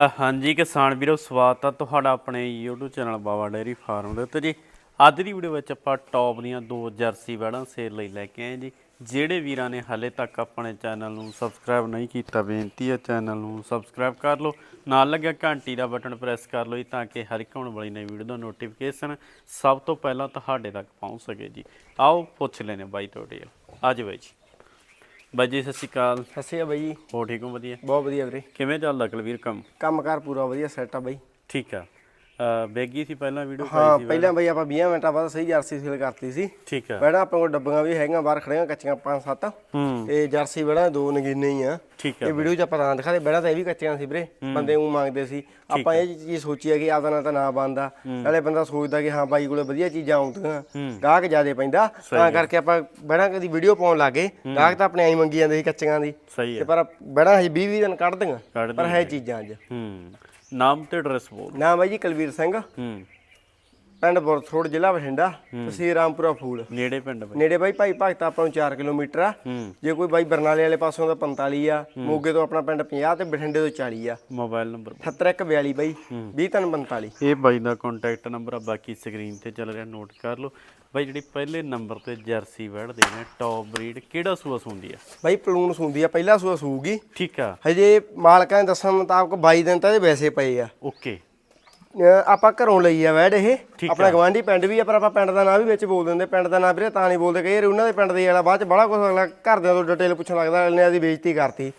ਹਾਂਜੀ ਕਿਸਾਨ ਵੀਰੋ, ਸਵਾਗਤ ਆ ਤੁਹਾਡਾ ਆਪਣੇ YouTube channel Bawa dairy farm ਦੇ ਉੱਤੇ ਜੀ। ਅੱਜ ਦੀ ਵੀਡੀਓ ਵਿੱਚ ਆਪਾਂ ਟੌਪ ਦੀਆਂ ਦੋ ਜਰਸੀ ਵੜਾਂ ਸੇਲ ਲਈ ਲੈ ਕੇ ਆਏ ਜੀ। ਜਿਹੜੇ ਵੀਰਾਂ ਨੇ ਹਾਲੇ ਤੱਕ ਆਪਣੇ ਚੈਨਲ ਨੂੰ ਸਬਸਕ੍ਰਾਈਬ ਨਹੀਂ ਕੀਤਾ, ਬੇਨਤੀ ਹੈ ਚੈਨਲ ਨੂੰ ਸਬਸਕ੍ਰਾਈਬ ਕਰ ਲਓ। ਨਾਲ ਲੱਗਿਆ ਘੰਟੀ ਦਾ ਬਟਨ ਪ੍ਰੈਸ ਕਰ ਲਓ ਜੀ, ਤਾਂ ਕਿ ਹਰ ਇੱਕ ਆਉਣ ਵਾਲੀ ਨਵੀਂ ਵੀਡੀਓ ਦਾ ਨੋਟੀਫਿਕੇਸ਼ਨ ਸਭ ਤੋਂ ਪਹਿਲਾਂ ਤੁਹਾਡੇ ਤੱਕ ਪਹੁੰਚ ਸਕੇ ਜੀ। ਆਓ ਪੁੱਛ ਲੈਨੇ ਬਾਈ ਤੁਹਾਡੇ ਅੱਜ ਬਾਈ ਜੀ। ਬਾਈ ਜੀ ਸਤਿ ਸ਼੍ਰੀ ਅਕਾਲ। ਸਤਿ ਸ਼੍ਰੀ ਅਕਾਲ ਬਾਈ ਜੀ। ਹੋ ਠੀਕ ਹੋ? ਵਧੀਆ। ਬਹੁਤ ਵਧੀਆ ਵੀਰੇ। ਕਿਵੇਂ ਚੱਲਦਾ ਕੁਲਵੀਰ ਕੰਮ? ਕੰਮਕਾਰ ਪੂਰਾ ਵਧੀਆ ਸੈੱਟ ਆ ਬਾਈ। ਠੀਕ ਆ। ਬੇਗੀ ਸੀ ਪਹਿਲਾਂ ਵੀਡੀਓ ਹਾਂ ਪਾਈ ਸੀ ਪਹਿਲਾਂ ਬਾਈ ਆਪਾਂ 20 ਮਿੰਟਾਂ ਬਾਅਦ ਸਹੀ ਜਰਸੀ ਸੇਲ ਕਰਤੀ ਸੀ। ਠੀਕ ਆ। ਪਹਿਲਾਂ ਆਪਣੇ ਕੋਲ ਡੱਬੀਆਂ ਵੀ ਹੈਗੀਆਂ ਬਾਹਰ ਖੜੀਆਂ ਕੱਚੀਆਂ ਪੰਜ ਸੱਤ। ਹੂੰ। ਤੇ ਜਰਸੀ ਬੜਾ ਦੋ ਨਗੀਨੇ ਹੀ ਆ। ਠੀਕ ਆ ਇਹ ਵੀਡੀਓ ਚ ਆਪਾਂ ਤਾਂ ਦਿਖਾਦੇ ਬੜਾ ਤਾਂ ਇਹ ਵੀ ਕੱਚੀਆਂ ਸੀ ਵੀਰੇ ਬੰਦੇ ਉਹ ਮੰਗਦੇ ਸੀ। ਆਪਾਂ ਇਹ ਚੀਜ਼ ਸੋਚੀ ਹੈ ਕਿ ਆਪਦਾ ਨਾ ਤਾਂ ਨਾ ਬੰਦਾ ਨਾਲੇ ਬੰਦਾ ਸੋਚਦਾ ਕਿ ਹਾਂ ਬਾਈ ਕੋਲੇ ਵਧੀਆ ਚੀਜ਼ਾਂ ਆਉਂਦੀਆਂ ਗਾਹਕ ਜ਼ਿਆਦੇ ਪੈਂਦਾ। ਤਾਂ ਕਰਕੇ ਆਪਾਂ ਬੜਾ ਕਦੀ ਵੀਡੀਓ ਪਾਉਣ ਲੱਗੇ ਗਾਹਕ ਤਾਂ ਆਪਣੇ ਆਈ ਮੰਗੀ ਜਾਂਦੇ ਸੀ ਕੱਚੀਆਂ ਦੀ। ਸਹੀ ਆ। ਪਰ ਬੜਾ ਹਜੇ 20 20 ਦਿਨ ਕੱਢ ਦੀਆਂ। ਕੱਢ ਪਰ ਹੈ ਚੀਜ਼ਾਂ ਅੱਜ। ਹੂੰ। ਨਾਮ ਤੇ ਐਡਰੈਸ ਬੋਲ ਨਾਮ ਹੈ ਜੀ ਕੁਲਵੀਰ ਸਿੰਘ। ਹੂੰ। ਪਿੰਡ ਬੁਰਥੋੜ ਜ਼ਿਲ੍ਹਾ ਬਠਿੰਡਾ ਤਹਿਸੀਲ ਰਾਮਪੁਰਾ ਫੂਲ। ਨੇੜੇ ਪਿੰਡ ਬਈ। ਨੇੜੇ ਬਾਈ ਭਾਈ ਭਗਤ ਆਪਾਂ ਨੂੰ 4 ਕਿਲੋਮੀਟਰ ਆ। ਹੂੰ। ਜੇ ਕੋਈ ਬਾਈ ਬਰਨਾਲੇ ਵਾਲੇ ਪਾਸੋਂ ਦਾ 45 ਆ ਮੋਗੇ ਤੋਂ ਆਪਣਾ ਪਿੰਡ 50 ਤੇ ਬਠਿੰਡੇ ਤੋਂ 40 ਆ। ਮੋਬਾਈਲ ਨੰਬਰ 7142 ਬਾਈ 20345 ਇਹ ਬਾਈ ਦਾ ਕੰਟੈਕਟ ਨੰਬਰ ਆ ਬਾਕੀ ਸਕਰੀਨ ਤੇ ਚੱਲ ਰਿਹਾ ਨੋਟ ਕਰ ਲਓ। ਬਾਈ ਜਿਹੜੀ ਪਹਿਲੇ ਨੰਬਰ ਤੇ ਜਰਸੀ ਵੜਦੇ ਨੇ ਟੌਪ ਬਰੀਡ ਕਿਹੜਾ ਸੂਆ ਹੁੰਦੀ ਆ? ਬਾਈ ਪਲੂਨ ਸੂੰਦੀ ਆ ਪਹਿਲਾ ਸੂਆ ਸੂਗੀ। ਠੀਕ ਆ। ਹਜੇ ਮਾਲਕਾਂ ਦੇ ਦੱਸਣ ਮੁਤਾਬਕ 22 ਦਿਨ ਤਾਂ ਇਹ ਵੈਸੇ ਪਏ ਆ। ਓਕੇ। ਅਹ ਆਪਾਂ ਘਰੋਂ ਲਈ ਆ ਵੈੜ ਇਹ। ਠੀਕ ਆਪਣਾ ਗਵਾਂਢੀ ਪਿੰਡ ਵੀ ਆ ਪਰ ਆਪਾਂ ਪਿੰਡ ਦਾ ਨਾਂ ਵੀ ਵਿੱਚ ਬੋਲ ਦਿੰਦੇ ਪਿੰਡ ਦਾ ਨਾਂ ਵੀਰੇ ਤਾਂ ਨਹੀਂ ਬੋਲਦੇ। ਕਈ ਵਾਰੀ ਉਹਨਾਂ ਦੇ ਪਿੰਡ ਦੇ ਵਾਲਾ ਬਾਅਦ ਚ ਬੜਾ ਕੁਝ ਅਗਲਾ ਘਰਦਿਆਂ ਤੋਂ ਡਿਟੇਲ ਪੁੱਛਣ ਲੱਗਦਾ ਅਗਲੇ ਨੇ ਆਦੀ ਬੇਇੱਜ਼ਤੀ ਕਰਤੀ।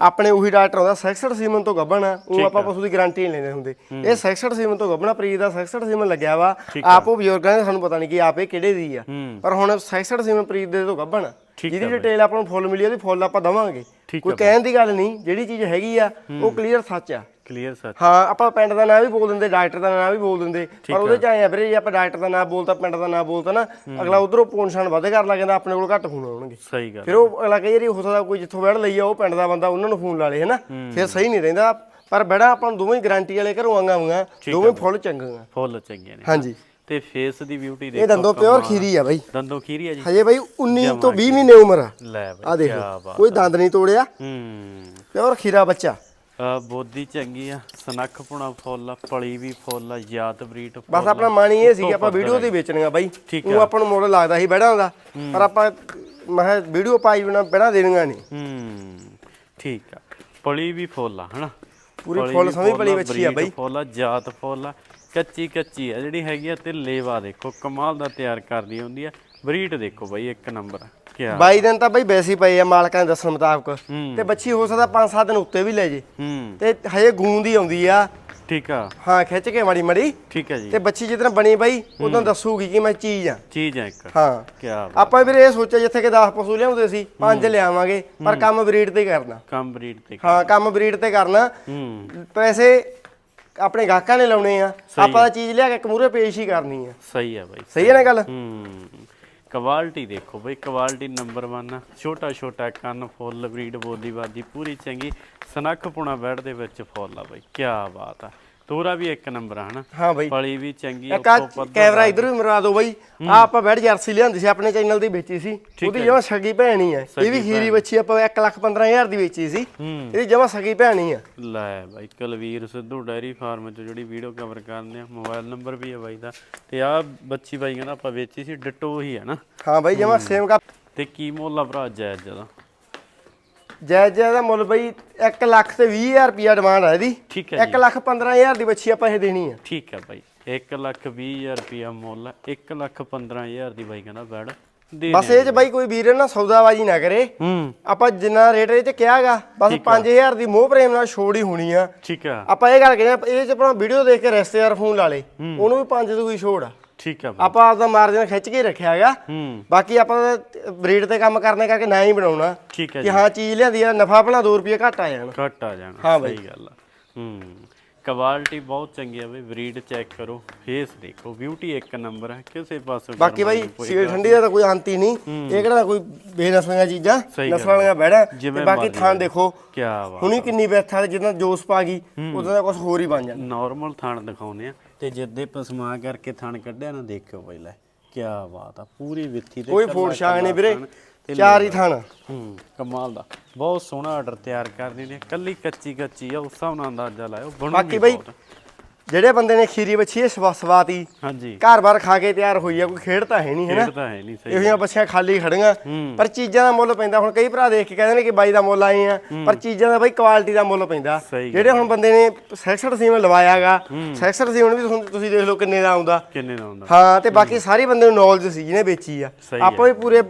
ਆਪਣੇ ਉਹੀ ਡਾਕਟਰ ਆਉਂਦਾ ਸੈਕਸਡ ਸੀਮਨ ਤੋਂ ਗੱਭਣ ਆ। ਉਹ ਆਪਾਂ ਪਸ਼ੂ ਦੀ ਗਾਰੰਟੀ ਨਹੀਂ ਲੈਂਦੇ ਹੁੰਦੇ। ਇਹ ਸੈਕਸਡ ਸੀਮਨ ਤੋਂ ਗੱਭਣਾ ਪ੍ਰੀਤ ਦਾ ਸੈਕਸਡ ਸੀਮਨ ਲੱਗਿਆ ਵਾ। ਆਪ ਬਜ਼ੁਰਗਾਂ ਨੇ ਸਾਨੂੰ ਪਤਾ ਨਹੀਂ ਕਿ ਆਪ ਇਹ ਕਿਹੜੇ ਦੀ ਆ। ਪਰ ਹੁਣ ਸੈਕਸਡ ਸੀਮਨ ਪ੍ਰੀਤ ਦੇ ਤੋਂ ਗੱਭਣ ਆ। ਜਿਹਦੀ ਡਿਟੇਲ ਆਪਾਂ ਨੂੰ ਫੁੱਲ ਮਿਲੀ ਉਹਦੀ ਫੁੱਲ ਆਪਾਂ ਦਵਾਂਗੇ। ਕੋਈ ਕਹਿਣ ਦੀ ਗੱਲ ਨਹੀਂ। ਜਿਹੜੀ ਚੀਜ਼ ਹੈਗੀ ਆ ਉਹ ਕਲੀਅਰ ਸੱਚ ਆ। ਕਲੀਅਰ ਸਰ ਹਾਂ ਆਪਾਂ ਪਿੰਡ ਦਾ ਨਾਂ ਵੀ ਬੋਲ ਦਿੰਦੇ ਡਾਕਟਰ ਦਾ ਨਾਂ ਵੀ ਬੋਲ ਦਿੰਦੇ। ਪਰ ਉਹਦੇ ਚ ਆਏ ਆ ਵੀਰੇ ਜੇ ਆਪਾਂ ਡਾਕਟਰ ਦਾ ਨਾਂ ਬੋਲਤਾ ਪਿੰਡ ਦਾ ਨਾਂ ਬੋਲਤਾ ਨਾ ਅਗਲਾ ਉਧਰੋਂ ਪੋਨਸ਼ਨ ਵੱਧ ਕਰ ਲੱਗ ਜਾਂਦਾ ਆਪਣੇ ਕੋਲ ਘੱਟ ਫੋਨ ਆਉਣਗੇ। ਸਹੀ ਗੱਲ ਫਿਰ ਉਹ ਅਗਲਾ ਕਈ ਵਾਰੀ ਹੋ ਸਕਦਾ ਕੋਈ ਜਿੱਥੋਂ ਵੜ ਲਈ ਆ ਉਹ ਪਿੰਡ ਦਾ ਬੰਦਾ ਉਹਨਾਂ ਨੂੰ ਫੋਨ ਲਾ ਲੇ ਹਨਾ? ਫਿਰ ਸਹੀ ਨਹੀਂ ਰਹਿੰਦਾ। ਪਰ ਬੜਾ ਆਪਾਂ ਨੂੰ ਦੋਵੇਂ ਗਾਰੰਟੀ ਵਾਲੇ ਘਰੋਂ ਆਂਗਾਂਗਾ ਦੋਵੇਂ ਫੁੱਲ ਚੰਗੀਆਂ। ਫੁੱਲ ਚੰਗੀਆਂ ਨੇ। ਹਾਂਜੀ। ਤੇ ਫੇਸ ਦੀ ਬਿਊਟੀ ਦੇ ਇਹ ਦੰਦੋਂ ਪਿਓਰ ਖੀਰੀ ਆ ਬਾਈ। ਦੰਦੋ ਖੀਰੀ ਆ ਜੀ। ਹਜੇ ਬਾਈ 19 ਤੋਂ 20 ਮਹੀਨੇ ਉਮਰ ਆ। ਲੈ ਆ ਬਈ ਕੀ ਦੇਖੋ ਕੋਈ ਦੰਦ ਨਹੀਂ ਤੋੜਿਆ। ਹੂੰ। ਪਿਓਰ ਖੀਰਾ ਬੱਚਾ। ਬੋਦੀ ਚੰਗੀ ਆ ਸਨੱਖ ਪੁਣਾ ਫੁੱਲ ਆ ਪਲੀ ਵੀ ਫੁੱਲ ਆ ਯਾਦ ਬਰੀਟ ਬਸ ਆਪਣਾ ਮਨ ਹੀ ਇਹ ਸੀ ਕਿ ਆਪਾਂ ਵੀਡੀਓ ਤੇ ਵੇਚਣੀਆਂ ਬਾਈ। ਉਹ ਆਪਾਂ ਨੂੰ ਮੁੱਲ ਲੱਗਦਾ ਸੀ ਬਹਿੜਾਂ ਦਾ ਪਰ ਆਪਾਂ ਮੈਂ ਵੀਡੀਓ ਪਾਈ ਬਿਨਾ ਬਹਿੜਾਂ ਦੇਣੀਆਂ ਨਹੀਂ। ਹੂੰ ਠੀਕ ਆ। ਪਲੀ ਵੀ ਫੁੱਲ ਆ ਹਨਾ? ਪੂਰੀ ਫੁੱਲ ਸਮਝ ਪਲੀ ਆ, ਵੱਛੀ ਆ ਬਾਈ। ਫੁੱਲ ਆ ਜਾਤ ਫੁੱਲ ਆ ਕੱਚੀ ਕੱਚੀ ਆ ਜਿਹੜੀ ਹੈਗੀ ਆ ਤੇ ਲੇਵਾ ਦੇਖੋ ਕਮਾਲ ਦਾ ਤਿਆਰ ਕਰਦੀ ਹੁੰਦੀ ਆ। ਬਰੀਡ ਦੇਖੋ ਬਾਈ ਇੱਕ ਨੰਬਰ। 22 ਦਿਨ ਤਾਂ ਬਾਈ ਵੈਸੇ ਹੀ ਪਏ ਆ ਮਾਲਕਾਂ ਦੇ ਦੱਸਣ ਮੁਤਾਬਕ। ਹੂੰ। ਤੇ ਬੱਚੀ ਹੋ ਸਕਦਾ 5-7 ਦਿਨ ਉੱਤੇ ਵੀ ਲੈ ਜੇ। ਹੂੰ। ਤੇ ਹਜੇ ਗੂੰਦ ਹੀ ਆਉਂਦੀ ਆ। ਠੀਕ ਆ। ਹਾਂ ਖਿੱਚ ਕੇ ਮਾੜੀ ਮੜੀ। ਠੀਕ ਆ ਜੀ। ਤੇ ਬੱਚੀ ਜਿੱਦਣ ਬਣੀ ਬਾਈ ਉਦੋਂ ਦੱਸੂਗੀ ਕਿ ਮੈਂ ਚੀਜ਼ ਆ। ਚੀਜ਼ ਆ ਇੱਕ। ਹਾਂ। ਕੀ ਆਪਾਂ ਵੀਰੇ ਇਹ ਸੋਚਿਆ ਜਿੱਥੇ ਕਿ 10 ਪਸ਼ੂ ਲਿਆਉਂਦੇ ਸੀ ਪੰਜ ਲਿਆਵਾਂਗੇ ਪਰ ਕੰਮ ਬਰੀਡ ਤੇ ਕਰਨਾ। ਕੰਮ ਬਰੀਡ ਤੇ ਹਾਂ ਕੰਮ ਬਰੀਡ ਤੇ ਕਰਨਾ। ਹੂੰ। ਪੈਸੇ ਆਪਣੇ ਗਾਹਕਾਂ ਨੇ ਲਾਉਣੇ ਆ। ਆਪਾਂ ਤਾਂ ਚੀਜ਼ ਲਿਆ ਕੇ ਕਮੂਰੇ ਪੇਸ਼ ਹੀ ਕਰਨੀ ਆ। ਸਹੀ ਆ ਬਾਈ ਸਹੀ ਹੈ ਨਾ ਗੱਲ? ਹੂੰ। ਕੁਆਲਿਟੀ ਦੇਖੋ ਬਈ, ਕੁਆਲਿਟੀ ਨੰਬਰ 1 ਆ। ਛੋਟਾ ਛੋਟਾ ਕੰਨ ਫੁੱਲ ਬਰੀਡ ਬੋਲੀ ਬਾਦੀ ਪੂਰੀ ਚੰਗੀ ਸਨੱਖ ਪੁਣਾ ਬੈਡ ਦੇ ਵਿੱਚ ਫੁੱਲ ਆ ਬਈ ਕੀ ਬਾਤ ਆ। ਤੋਰਾ ਵੀ ਇੱਕ ਨੰਬਰ ਹਨਾ? ਹਾਂ ਬਾਈ। ਪਲੀ ਵੀ ਚੰਗੀ ਇੱਕ ਆਹ ਕੈਮਰਾ ਇਧਰ ਵੀ ਮਰਵਾ ਦਿਓ ਬਾਈ। ਆ ਆਪਾਂ ਬੈਠ ਜਰਸੀ ਲਿਆਂਦੀ ਸੀ ਆਪਣੇ ਚੈਨਲ ਤੇ ਵੇਚੀ ਸੀ। ਉਹਦੀ ਜਮਾ ਸਗੀ ਭੈਣ ਹੀ ਆ। ਇਹ ਵੀ ਖੀਰੀ ਬੱਚੀ ਆਪਾਂ 1 ਲੱਖ 15000 ਦੀ ਵੇਚੀ ਸੀ। ਹੂੰ। ਇਹਦੀ ਜਮਾ ਸਗੀ ਭੈਣ ਹੀ ਆ। ਲੈ ਬਾਈ ਕੁਲਵੀਰ ਸਿੱਧੂ ਡੈਰੀ ਫਾਰਮ ਚ ਜਿਹੜੀ ਵੀਡੀਓ ਕਵਰ ਕਰਦੇ ਆ ਮੋਬਾਈਲ ਨੰਬਰ ਵੀ ਆ ਬਾਈ ਦਾ। ਤੇ ਆ ਬੱਚੀ ਬਾਈ ਕਹਿੰਦਾ ਆਪਾਂ ਵੇਚੀ ਸੀ ਡਿਟੋ ਹੀ ਆ ਨਾ ਹਾਂ ਬਾਈ ਜਮਾ ਸੇਮ ਕਾ ਤੇ ਕੀ ਮੁੱਲ ਭਰਾ ਜਾਇਜ਼ ਜਦਾ ਜਾਇਜ਼ ਜਾਇਜ਼ ਦਾ ਮੁੱਲ ਬਾਈ 1 ਲੱਖ ਤੇ 20000 ਰੁਪਿਆ ਡਿਮਾਂਡ ਆ ਇਹਦੀ। ਠੀਕ ਹੈ 1 ਲੱਖ 15000 ਦੀ ਬੱਚੀ ਆਪਾਂ ਇਹ ਦੇਣੀ ਆ। ਠੀਕ ਹੈ ਬਾਈ। 1 ਲੱਖ 20 ਹਜ਼ਾਰ ਰੁਪਿਆ ਮੁੱਲ 1 ਲੱਖ 15 ਹਜ਼ਾਰ ਦੀ ਬਾਈ ਕਹਿੰਦਾ ਬੈਡ। ਦੇ ਬਸ ਇਹ ਚ ਬਾਈ ਕੋਈ ਵੀਰ ਨਾ ਸੌਦਾਬਾਜੀ ਨਾ ਕਰੇ। ਹੂੰ। ਆਪਾਂ ਜਿੰਨਾ ਰੇਟ ਇਹ ਚ ਕਿਹਾਗਾ ਬਸ 5000 ਦੀ ਮੋਹ ਪ੍ਰੇਮ ਨਾਲ ਛੋੜ ਹੀ ਹੋਣੀ ਆ। ਠੀਕ ਆ। ਆਪਾਂ ਇਹ ਗੱਲ ਕਹਿੰਦੇ ਆ, ਇਹ ਚ ਆਪਣਾ ਵੀਡੀਓ ਦੇਖ ਕੇ ਰਿਸ਼ਤੇਦਾਰ ਫੋਨ ਲਾ ਲੇ। ਉਹਨੂੰ ਵੀ 5 ਤੋਂ ਕੋਈ ਛੋੜ ਆ ਠੀਕ ਆ ਬਾਈ। ਆਪਾਂ ਆਪਦਾ ਮਾਰਜਨ ਖਿੱਚ ਕੇ ਰੱਖਿਆ ਹੈਗਾ। ਹੂੰ। ਬਾਕੀ ਆਪਾਂ ਬਰੀਡ ਤੇ ਕੰਮ ਕਰਨੇ ਕਰਕੇ ਨਾ ਹੀ ਬਣਾਉਣਾ। ਠੀਕ ਹੈ ਕਿ ਜੀ। ਹਾਂ ਚੀਜ਼ ਲਿਆਂਦੀ ਆ ਨਫਾ ਭਲਾ 2 ਰੁਪਏ ਘੱਟ ਆ ਜਾਣਾ। ਘੱਟ ਆ ਜਾਣਾ ਹਾਂ ਬਾਈ। ਸਹੀ ਗੱਲ ਆ। ਹੂੰ ਕੁਆਲਿਟੀ ਬਹੁਤ ਚੰਗੀ ਆ ਬਈ ਬਰੀਡ ਚੈੱਕ ਕਰੋ ਫੇਸ ਦੇਖੋ ਬਿਊਟੀ ਇੱਕ ਨੰਬਰ ਹੈ ਕਿਸੇ ਪਾਸੇ ਬਾਕੀ ਬਾਈ ਸੀਲ ਠੰਡੀ ਦਾ ਤਾਂ ਕੋਈ ਅੰਤ ਹੀ ਨਹੀਂ। ਇਹ ਕਿਹੜਾ ਕੋਈ ਬੇਨਸਲੀਆਂ ਚੀਜ਼ਾਂ ਸਹੀ ਗੱਲ ਨਸਲ ਵਾਲੀਆਂ ਬੈੜਾ ਜਿਵੇਂ ਤੇ ਬਾਕੀ ਮਰਜ਼ੀ ਥਾਂ ਦੇਖੋ। ਕੀ ਬਾਤ ਹੁਣੀ ਕਿੰਨੀ ਬੈਠਾ ਤੇ ਜਿੱਦਾਂ ਜੋਸ ਪਾ ਗਈ ਉਦੋਂ ਦਾ ਕੁਝ ਹੋਰ ਹੀ ਬਣ ਜਾਂਦਾ। ਨਾਰਮਲ ਥਣ ਦਿਖਾਉਨੇ ਆ। ਤੇ ਜਿੱਦੇ ਪਸਮਾ ਕਰਕੇ ਥਣ ਕੱਢਿਆ ਨਾ ਦੇਖਿਓ ਬਈ ਲੈ ਕੀ ਬਾਤ ਆ ਪੂਰੀ ਵਿੱਥੀ ਤੇ ਕੋਈ ਫੋੜ ਛਾਂਗ ਨਹੀਂ ਵੀਰੇ। ਥਣ ਤੇ ਚਾਰ ਹੀ ਥਾਂ ਹੂੰ ਕਮਾਲ ਦਾ। ਬਹੁਤ ਸੋਹਣਾ ਆਰਡਰ ਤਿਆਰ ਕਰਨੀ ਨੇ ਕੱਲੀ ਕੱਚੀ ਕੱਚੀ ਆ ਉਸ ਹਿਸਾਬ ਨਾਲ ਅੰਦਾਜ਼ਾ ਲਾਇਓ ਬਣੂਗੀ ਬਾਕੀ ਬਈ ਬਹੁਤ। ਜਿਹੜੇ ਬੰਦੇ ਨੇ ਖੀਰੀ ਬੱਚੀ ਇਹ ਸਵਾ- ਸਵਾਤੀ ਹਾਂਜੀ। ਘਰ-ਬਾਰ ਖਾ ਕੇ ਤਿਆਰ ਹੋਈ ਆ ਕੋਈ ਖੇਡ ਤਾਂ ਹੈ ਨਹੀਂ ਹੈ ਨਾ? ਖੇਡ ਤਾਂ ਹੈ ਨਹੀਂ ਸਹੀ ਇਹੋ ਜਿਹੀਆਂ ਬੱਚੀਆਂ ਖਾਲੀ ਖੜੀਆਂ। ਪਰ ਚੀਜ਼ਾਂ ਦਾ ਮੁੱਲ ਪੈਂਦਾ। ਹੁਣ ਕਈ ਭਰਾ ਦੇਖ ਕੇ ਕਹਿੰਦੇ ਨੇ ਕਿ ਬਾਈ ਦਾ ਮੁੱਲ ਆਏ ਆ ਪਰ ਚੀਜ਼ਾਂ ਦਾ ਬਾਈ ਕੁਆਲਿਟੀ ਦਾ ਮੁੱਲ ਪੈਂਦਾ। ਜਿਹੜੇ ਹੁਣ ਬੰਦੇ ਨੇ ਸੈਕਸਡ ਸੀਮਨ ਲਵਾਇਆਗਾ ਸੈਕਸਡ ਸੀਮਨ ਵੀ ਤੁਸੀਂ ਦੇਖ ਲਓ ਕਿੰਨੇ ਦਾ ਆਉਂਦਾ। ਕਿੰਨੇ ਦਾ ਹੁੰਦਾ ਹਾਂ ਤੇ ਬਾਕੀ ਸਾਰੇ ਬੰਦੇ ਨੂੰ ਨੌਲੇਜ ਸੀ ਜਿਹਨੇ ਵੇਚੀ ਆ। ਆਪਾਂ ਵੀ ਪੂਰੇ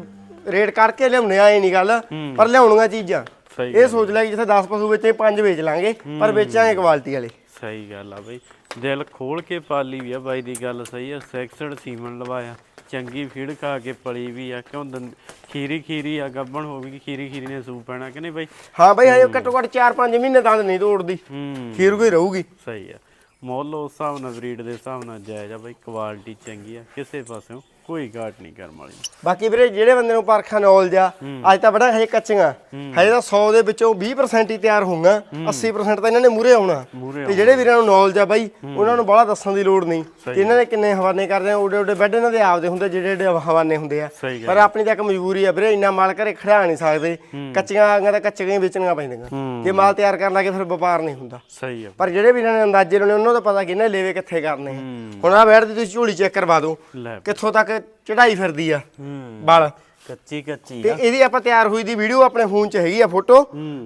ਰੇਟ ਕਰਕੇ ਲਿਆਉਣੇ ਆ ਇਹ ਨਹੀਂ ਗੱਲ ਪਰ ਲਿਆਉਣੀਆਂ ਚੀਜ਼ਾਂ। ਇਹ ਸੋਚ ਲੈ ਕਿ ਜਿੱਥੇ 10 ਪਸ਼ੂ ਵੇਚੇ 5 ਵੇਚ ਲਾਂਗੇ ਪਰ ਵੇਚਾਂਗੇ ਕੁਆਲਿਟੀ ਵਾਲੇ। ਸਹੀ ਗੱਲ ਆ ਬਈ। ਦਿਲ ਖੋਲ ਕੇ ਪਾਲੀ ਵੀ ਆ ਬਾਈ ਦੀ ਗੱਲ ਸਹੀ ਆ ਸੈਕਸਡ ਸੀਮਨ ਲਵਾਇਆ। ਚੰਗੀ ਫੀਡ ਖਾ ਕੇ ਪਲੀ ਵੀ ਆ ਕਿਉਂ ਦੰ- ਖੀਰੀ ਖੀਰੀ ਆ ਗੱਬਣ ਹੋ ਗਈ ਖੀਰੀ ਖੀਰੀ ਨੇ ਸੂ ਪੈਣਾ ਕਿ ਨਹੀਂ ਬਾਈ? ਹਾਂ ਬਾਈ ਹਜੇ ਘੱਟੋ ਘੱਟ 4-5 ਮਹੀਨੇ ਤਾਂ ਨਹੀਂ ਤੋੜਦੀ। ਹੂੰ। ਖੀਰ ਕੋਈ ਰਹੂਗੀ। ਸਹੀ ਆ। ਮੁੱਲ ਉਸ ਹਿਸਾਬ ਨਾਲ ਬਰੀਡ ਦੇ ਹਿਸਾਬ ਨਾਲ ਜਾਇਜ਼ ਆ ਬਾਈ ਕੁਆਲਿਟੀ ਚੰਗੀ ਆ ਕਿਸੇ ਪਾਸਿਓਂ। ਕੋਈ ਘਾਟ ਨਹੀਂ ਕਰਮ ਵਾਲੀ। ਬਾਕੀ ਵੀਰੇ ਜਿਹੜੇ ਬੰਦੇ ਨੂੰ ਪਰਖਾ ਨੌਲੇਜ ਆ ਅੱਜ ਤਾਂ ਬੜਾ ਹਜੇ ਕੱਚੀਆਂ। ਹਜੇ ਤਾਂ 100 ਦੇ ਵਿੱਚੋਂ 20% ਹੀ ਤਿਆਰ ਹੋਊਗਾ 80% ਤਾਂ ਇਹਨਾਂ ਨੇ ਮੂਰੇ ਆਉਣਾ। ਤੇ ਜਿਹੜੇ ਵੀਰਾਂ ਨੂੰ ਨੌਲੇਜ ਆ ਬਾਈ ਉਹਨਾਂ ਨੂੰ ਬਾਹਲਾ ਦੱਸਣ ਦੀ ਲੋੜ ਨਹੀਂ। ਕਿ ਇਹਨਾਂ ਨੇ ਕਿੰਨੇ ਹਵਾਨੇ ਕਰਦੇ ਆ ਓਡੇ ਓਡੇ ਬੈੱਡ ਇਹਨਾਂ ਦੇ ਆਪਦੇ ਹੁੰਦੇ ਜਿਹੜੇ ਜਿਹੜੇ ਹਵਾਨੇ ਹੁੰਦੇ ਆ। ਪਰ ਆਪਣੀ ਤਾਂ ਇੱਕ ਮਜਬੂਰੀ ਆ ਵੀਰੇ ਇੰਨਾ ਮਾਲ ਘਰੇ ਖੜਾ ਨਹੀਂ ਸਕਦੇ। ਕੱਚੀਆਂ ਆਗੀਆਂ ਤਾਂ ਕੱਚੀਆਂ ਹੀ ਵੇਚਣੀਆਂ ਪੈਂਦੀਆਂ। ਜੇ ਮਾਲ ਤਿਆਰ ਕਰਨ ਲੱਗੇ ਫਿਰ ਵਪਾਰ ਨਹੀਂ ਹੁੰਦਾ। ਸਹੀ ਆ। ਪਰ ਜਿਹੜੇ ਵੀਰਾਂ ਨੇ ਅੰਦਾਜ਼ੇ ਲਾਉਣੇ ਉਹਨਾਂ ਤਾਂ ਪਤਾ ਕਿ ਇਹਨੇ ਲੇਵੇ ਕਿੱਥੇ ਕਰਨੇ ਹੁਣ ਆ ਬੈਠ ਦੀ ਤੁਸੀਂ ਝੋਲੀ ਚੈੱਕ ਕਰਵਾ ਦਿਓ। ਕਿੱਥੋਂ ਤੱਕ ਚੜਾਈ ਫਿਰਦੀ ਆ ਹੂੰ। ਬਲ। ਕੱਚੀ ਕੱਚੀ ਤੇ ਆ। ਇਹਦੀ ਆਪਾਂ ਤਿਆਰ ਹੋਈ ਦੀ ਵੀਡੀਓ ਆਪਣੇ ਫੋਨ 'ਚ ਹੈਗੀ ਆ ਫੋਟੋ।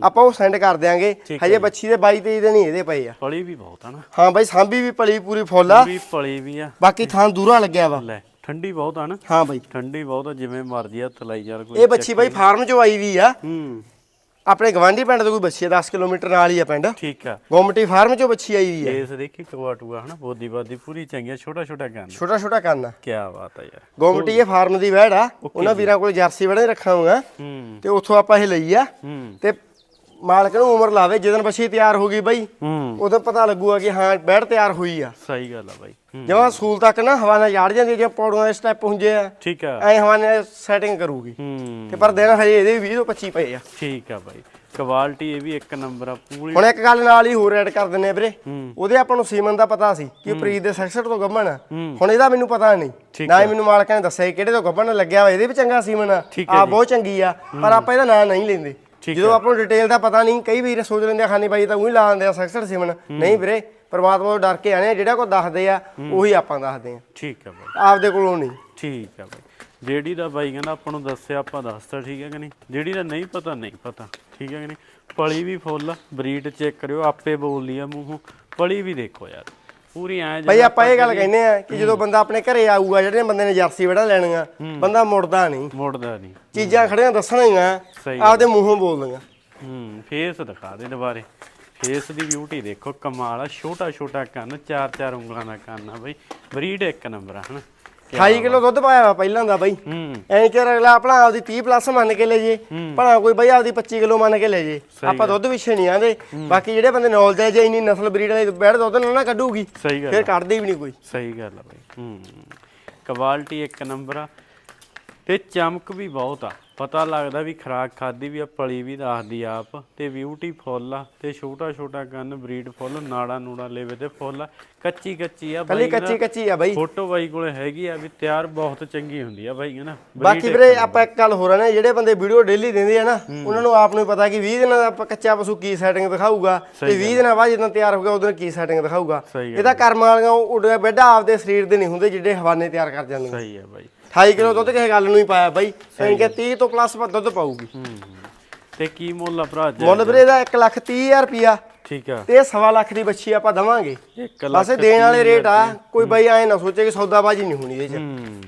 ਆਪਾਂ ਉਹ ਸੈਂਡ ਕਰ ਦਿਆਂਗੇ। ਠੀਕ ਹਜੇ ਬੱਚੀ ਦੇ 22 23 ਦਿਨ ਹੀ ਇਹਦੇ ਪਏ ਆ। ਪਲੀ ਵੀ ਬਹੁਤ ਆ ਨਾ। ਹਾਂ ਬਾਈ ਸਾਂਭੀ ਵੀ ਪਲੀ ਪੂਰੀ ਫੁੱਲ ਆ। ਵੀ ਪਲੀ ਵੀ ਆ। ਬਾਕੀ ਥਾਂ ਦੂਰਾ ਲੱਗਿਆ ਵਾ। ਲੈ ਠੰਡੀ ਬਹੁਤ ਆ ਨਾ। ਹਾਂ ਬਾਈ। ਠੰਡੀ ਬਹੁਤ ਆ ਜਿਵੇਂ ਮਰਜ਼ੀ ਹੱਥ ਲਾਈ ਯਾਰ ਕੋਈ ਇਹ ਬੱਚੀ ਬਾਈ ਫਾਰਮ 'ਚੋਂ ਆਈ ਵੀ ਆ। ਹੂੰ। ਆਪਣੇ ਗਵਾਂਢੀ ਪਿੰਡ ਤੋਂ ਕੋਈ ਬੱਚੀ ਆ 10 ਕਿਲੋਮੀਟਰ ਨਾਲ ਹੀ ਆ ਪਿੰਡ। ਠੀਕ ਆ। ਗੋਮਟੀ ਫਾਰਮ 'ਚੋਂ ਬੱਚੀ ਆਈ ਵੀ ਆ ਇਸ ਦੇਖੀ ਟੂਆ ਟੂਆ ਹਨਾ ਬੋਦੀ ਬਾਦੀ ਪੂਰੀ ਚੰਗੀ ਛੋਟਾ ਛੋਟਾ ਗੰਨ ਛੋਟਾ ਛੋਟਾ ਕੰਨ ਆ। ਕੀ ਬਾਤ ਆ ਯਾਰ। ਗੋਮਟੀ ਇਹ ਫਾਰਮ ਦੀ ਵੈੜ ਆ। ਉਹਨਾਂ ਵੀਰਾਂ ਕੋਲ ਜਰਸੀ ਵੜੇ ਰੱਖਾ ਹੋਗਾ ਹੂੰ। ਤੇ ਉੱਥੋਂ ਆਪਾਂ ਇਹ ਲਈ ਆ ਹੂੰ। ਤੇ ਮਾਲਕ ਨੂੰ ਉਮਰ ਲਾਵੇ ਜਦੋਂ ਬੱਚੀ ਤਿਆਰ ਹੋ ਗਈ ਬਾਈ ਹੂੰ। ਉਦੋਂ ਪਤਾ ਲੱਗੂਗਾ ਕਿ ਹਾਂ ਬੈੜ ਤਿਆਰ ਹੋਈ ਆ। ਸਹੀ ਗੱਲ ਆ ਬਾਈ। ਹੂੰ। ਜਮਾਂ ਸਕੂਲ ਤੱਕ ਨਾ ਹਵਾ ਨਾਲ ਯਾੜ ਜਾਂਦੀ ਜੇ ਪੌੜੀਆਂ ਦੇ ਸਟੈਪ ਹੁੰਦੇ ਆ। ਠੀਕ ਆ। ਐ ਹਵਾ ਨਾਲ ਸੈਟਿੰਗ ਕਰੂਗੀ। ਹੂੰ। ਤੇ ਪਰ ਦਿਨ ਹਜੇ ਇਹਦੇ ਵੀ 20 ਤੋਂ 25 ਪਏ ਆ। ਠੀਕ ਆ ਬਾਈ। ਕੁਆਲਿਟੀ ਇਹ ਵੀ ਇੱਕ ਨੰਬਰ ਆ ਪੂਰੀ ਹੁਣ ਇੱਕ ਗੱਲ ਨਾਲ ਹੀ ਹੋਰ ਐਡ ਕਰ ਦਿੰਨੇ ਆ ਵੀਰੇ। ਹੂੰ। ਉਹਦੇ ਆਪਾਂ ਨੂੰ ਸੀਮਨ ਦਾ ਪਤਾ ਸੀ ਕਿ ਪ੍ਰੀਤ ਦੇ ਸੈਕਸਟ ਤੋਂ ਗੱਭਣ ਆ। ਹੁਣ ਇਹਦਾ ਮੈਨੂੰ ਪਤਾ ਨਹੀਂ। ਠੀਕ ਨਾ ਹੀ ਮੈਨੂੰ ਮਾਲਕਾਂ ਨੇ ਦੱਸਿਆ ਸੀ ਕਿਹੜੇ ਤੋਂ ਗੱਭਣ ਲੱਗਿਆ ਵਾ ਇਹਦੇ ਵੀ ਚੰਗਾ ਸੀਮਨ ਆ। ਠੀਕ ਆ। ਬਹੁਤ ਚੰਗੀ ਆ। ਪਰ ਆਪਾਂ ਇਹਦਾ ਨਾਂ ਨਹੀਂ ਲੈਂਦੇ। ਜਦੋਂ ਆਪਾਂ ਨੂੰ ਡਿਟੇਲ ਦਾ ਪਤਾ ਨਹੀਂ ਕਈ ਵੀਰ ਸੋਚ ਲੈਂਦੇ ਆ ਖਾਨੀ ਬਾਈ ਤਾਂ ਉਹੀ ਲਾ ਦਿੰਦੇ ਆ ਸੈਕਸਟ ਸੀਮਨ ਨਹੀਂ ਵੀਰੇ ਪਰਮਾਤਮਾ ਤੋਂ ਡਰ ਕੇ ਆਣੇ ਆ, ਜਿਹੜਾ ਕੋ ਦੱਸਦੇ ਆ ਉਹੀ ਆਪਾਂ ਦੱਸਦੇ ਆ। ਠੀਕ ਆ ਬਾਈ। ਆਪਦੇ ਕੋਲੋਂ ਨਹੀਂ। ਠੀਕ ਆ ਬਾਈ। ਜਿਹੜੀ ਦਾ ਬਾਈ ਕਹਿੰਦਾ ਆਪਾਂ ਨੂੰ ਦੱਸਿਆ ਆਪਾਂ ਦੱਸਤਾ ਠੀਕ ਹੈ ਕਿ ਨਹੀਂ? ਜਿਹੜੀ ਦਾ ਨਹੀਂ ਪਤਾ ਨਹੀਂ ਪਤਾ। ਠੀਕ ਹੈ ਕਿ ਨਹੀਂ? ਪਲੀ ਵੀ ਫੁੱਲ ਬਰੀਡ ਚੈੱਕ ਕਰਿਓ ਆਪੇ ਬੋਲਦੀ ਆ ਮੂੰਹੋਂ। ਪਲੀ ਵੀ ਦੇਖੋ ਯਾਰ। ਪੂਰੀ ਐ ਬਈ ਆਪਾਂ ਇਹ ਗੱਲ ਕਹਿੰਦੇ ਆ ਕਿ ਜਦੋਂ ਬੰਦਾ ਆਪਣੇ ਘਰੇ ਆਊਗਾ ਜਿਹੜੇ ਬੰਦੇ ਨੇ ਜਰਸੀ ਵੜਾ ਲੈਣੀਆਂ ਬੰਦਾ ਮੁੜਦਾ ਨਹੀਂ। ਮੁੜਦਾ ਨਹੀਂ। ਚੀਜ਼ਾਂ ਖੜੀਆਂ ਦੱਸਣੀਆਂ ਆਪਦੇ ਮੂੰਹੋਂ ਬੋਲਦੀਆਂ ਹੂੰ ਫੇਸ ਦਿਖਾ ਦੇ ਦੁਬਾਰੇ। ਫੇਸ ਦੀ ਬਿਊਟੀ ਦੇਖੋ ਕਮਾਲ ਆ ਛੋਟਾ ਛੋਟਾ ਕੰਨ ਚਾਰ ਚਾਰ ਉਂਗਲਾਂ ਦਾ ਕੰਨ ਆ ਬਈ। ਬਰੀਡ ਇੱਕ ਨੰਬਰ ਆ ਹਨਾ? 28 ਕਿਲੋ ਦੁੱਧ ਪਾਇਆ ਵਾ ਪਹਿਲਾਂ ਦਾ ਬਈ। ਐਂ ਕਿ ਅਗਲਾ ਆਪਣਾ ਆਪਦੀ 30 ਪਲੱਸ ਮੰਨ ਕੇ ਲੈ ਜੇ। ਭਲਾ ਕੋਈ ਬਈ ਆਪਦੀ 25 ਕਿਲੋ ਮੰਨ ਕੇ ਲੈ ਜੇ। ਆਪਾਂ ਦੁੱਧ ਵਿਛੇ ਨਹੀਂ ਆਂਦੇ। ਬਾਕੀ ਜਿਹੜੇ ਬੰਦੇ ਨੌਲੇਜ ਹੈ ਜੇ ਇੰਨੀ ਨਸਲ ਬਰੀਡ ਵਾਲੀ ਬੈੜ ਦੁੱਧ ਨਾ ਨਾ ਕੱਢੂਗੀ ਫਿਰ ਕੱਢਦੀ ਵੀ ਨਹੀਂ ਕੋਈ। ਸਹੀ ਗੱਲ ਆ ਬਈ। ਹੂੰ। ਕੁਆਲਿਟੀ ਇੱਕ ਨੰਬਰ ਆ। ਤੇ ਚਮਕ ਵੀ ਬਹੁਤ ਆ। ਪਤਾ ਲੱਗਦਾ ਵੀ ਖਰਾਕ ਖਾਦੀ ਵੀ ਆ ਪਲੀ ਵੀ ਦੱਸਦੀ ਆ ਆਪ ਤੇ ਬਿਊਟੀ ਫੁੱਲ ਆ ਤੇ ਛੋਟਾ ਛੋਟਾ ਕੰਨ ਬਰੀਡ ਫੁੱਲ ਨਾੜਾ ਨੂੜਾ ਲੇਵੇ ਤੇ ਫੁੱਲ ਆ ਕੱਚੀ ਕੱਚੀ ਆ ਕੱਲੀ ਕੱਚੀ ਕੱਚੀ ਆ ਬਈ। ਫੋਟੋ ਬਾਈ ਕੋਲੇ ਹੈਗੀ ਆ ਵੀ ਤਿਆਰ ਬਹੁਤ ਚੰਗੀ ਹੁੰਦੀ ਆ ਬਾਈ ਹਨਾ ਬਾਕੀ ਵੀਰੇ ਆਪਾਂ ਇੱਕ ਗੱਲ ਹੋਰ ਆ ਨਾ ਜਿਹੜੇ ਬੰਦੇ ਵੀਡੀਓ ਡੇਲੀ ਦਿੰਦੇ ਆ ਨਾ ਉਹਨਾਂ ਨੂੰ ਆਪ ਨੂੰ ਪਤਾ ਕਿ 20 ਦਿਨਾਂ ਦਾ ਆਪਾਂ ਕੱਚਾ ਪਸ਼ੂ ਕੀ ਸੈਟਿੰਗ ਦਿਖਾਊਗਾ ਤੇ 20 ਦਿਨਾਂ ਬਾਅਦ ਜਦੋਂ ਤਿਆਰ ਹੋ ਗਿਆ ਉਦੋਂ ਕੀ ਸੈਟਿੰਗ ਦਿਖਾਊਗਾ। ਇਹਦਾ ਕਰਮ ਵਾਲੀਆਂ ਉੱਡਿਆ ਬੈੱਡਾ ਆਪਦੇ ਸਰੀਰ ਦੇ ਨਹੀਂ ਹੁੰਦੇ ਜਿਹੜੇ ਹਵਾਨੇ ਤਿਆਰ ਕਰ ਜਾਂਦੇ ਸਹੀ ਆ ਬਾਈ। 28 ਕਿਲੋ ਦੁੱਧ ਕਿਸੇ ਗੱਲ ਨੂੰ ਹੀ ਪਾਇਆ ਬਾਈ। ਐਂ ਕਿ 30 ਤੋਂ ਪਲੱਸ ਦੁੱਧ ਪਾਊਗੀ। ਹੂੰ ਤੇ ਕੀ ਮੁੱਲ ਆ ਭਰਾ ਜੀ ਮੁੱਲ ਵੀਰੇ ਦਾ 1 ਲੱਖ 30 ਹਜ਼ਾਰ ਰੁਪਿਆ ਠੀਕ ਆ। ਤੇ ਇਹ ਸਵਾ ਲੱਖ ਦੀ ਬੱਚੀ ਆਪਾਂ ਦਵਾਂਗੇ। ਇੱਕ ਲੱਖ ਬਸ ਇਹ ਦੇਣ ਵਾਲੇ ਰੇਟ ਆ। ਕੋਈ ਬਾਈ ਐ ਨਾ ਸੋਚੇ ਕਿ ਸੌਦਾਬਾਜ਼ੀ ਨਹੀਂ ਹੋਣੀ ਇਹਦੇ ਚ। ਹੂੰ।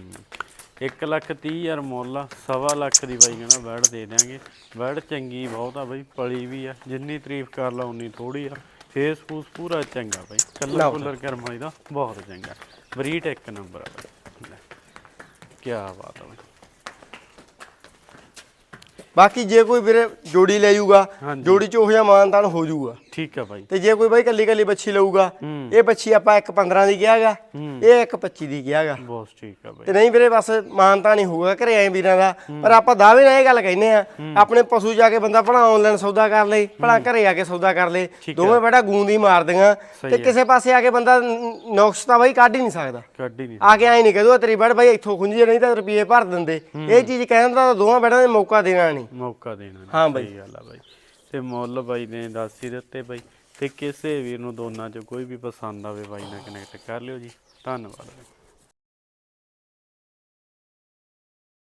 1 ਲੱਖ 30 ਹਜ਼ਾਰ ਮੁੱਲ ਆ। ਸਵਾ ਲੱਖ ਦੀ ਬਾਈ ਕਹਿੰਦਾ ਬੈੜ ਦੇ ਦਿਆਂਗੇ। ਬੈੜ ਚੰਗੀ ਬਹੁਤ ਆ ਬਾਈ ਪਲੀ ਵੀ ਆ। ਜਿੰਨੀ ਤਾਰੀਫ ਕਰ ਲਾ ਉਨੀ ਥੋੜੀ ਆ। ਫੇਸ ਫੂਸ ਪੂਰਾ ਚੰਗਾ ਬਾਈ। ਕਲਰ ਲਓ ਕੁਲਰ ਕਰਮਾਈ ਦਾ ਬਹੁਤ ਚੰਗਾ। ਬਰੀਟ ਇੱਕ ਨੰਬਰ ਆ ਬਾਈ। ਕੀ ਬਾਤ ਬਾਈ ਬਾਕੀ ਜੇ ਕੋਈ ਵੀਰੇ ਜੋੜੀ ਲੈ ਜਾਊਗਾ ਹਾਂਜੀ। ਜੋੜੀ ਚ ਉਹ ਜਿਹਾ ਮਾਨਤਾਨ ਹੋ ਜਾਊਗਾ ਠੀਕ ਆ ਬਾਈ। ਤੇ ਜੇ ਕੋਈ ਬਾਈ ਕੱਲੀ ਕੱਲੀ ਬੱਚੀ ਲਊਗਾ। ਇਹ ਬੱਚੀ ਆਪਾਂ 1.15 ਦੀ ਕਿਹਾਗਾ। ਇਹ 1.25 ਦੀ ਕਿਹਾਗਾ। ਬਹੁਤ ਠੀਕ ਆ ਬਾਈ। ਤੇ ਨਹੀਂ ਵੀਰੇ ਬਸ ਮਾਨਤਾ ਨਹੀਂ ਹੋਊਗਾ ਘਰੇ ਆਏ ਵੀਰਾਂ ਦਾ। ਪਰ ਆਪਾਂ ਦਾਅਵੇ ਨਾਲ ਇਹ ਗੱਲ ਕਹਿੰਦੇ ਆ ਆਪਣੇ ਪਸ਼ੂ ਜਾ ਕੇ ਬੰਦਾ ਭਲਾ ਆਨਲਾਈਨ ਸੌਦਾ ਕਰ ਲੇ ਭਲਾ ਘਰੇ ਆ ਕੇ ਸੌਦਾ ਕਰ ਲੇ ਦੋਵੇਂ ਬੜਾ ਗੂੰਦੀ ਮਾਰਦੀਆਂ ਤੇ। ਕਿਸੇ ਪਾਸੇ ਆ ਕੇ ਬੰਦਾ ਨ- ਨੁਕਸ ਤਾਂ ਬਾਈ ਕੱਢ ਹੀ ਨਹੀਂ ਸਕਦਾ। ਕੱਢ ਹੀ ਨਹੀਂ ਆ ਕੇ ਐ ਨਹੀਂ ਕਹਦੂਗਾ ਤੇਰੀ ਬੜ ਬਾਈ ਇੱਥੋਂ ਖੁੰਝੀ ਨਹੀਂ ਤਾਂ ਰੁਪਏ ਭਰ ਦਿੰਦੇ। ਇਹ ਚੀਜ਼ ਕਹਿਣ ਦਾ ਤਾਂ ਦੋਵਾਂ ਬੈਠਾਂ ਦੇ ਮੌਕਾ ਦੇਣਾ ਨਹੀਂ। ਮੌਕਾ ਦੇਣਾ ਨੀ, ਹਾਂ ਬਾਈ। ਗੱਲ ਆ ਬਾਈ। ਤੇ ਮੁੱਲ ਬਾਈ ਨੇ ਦੱਸ ਹੀ ਦਿੱਤੇ ਬਾਈ। ਤੇ ਕਿਸੇ ਵੀਰ ਨੂੰ ਦੋਨਾਂ ਚੋਂ ਕੋਈ ਵੀ ਪਸੰਦ ਆਵੇ ਬਾਈ ਨਾਲ ਕਨੈਕਟ ਕਰ ਲਿਓ ਜੀ। ਧੰਨਵਾਦ।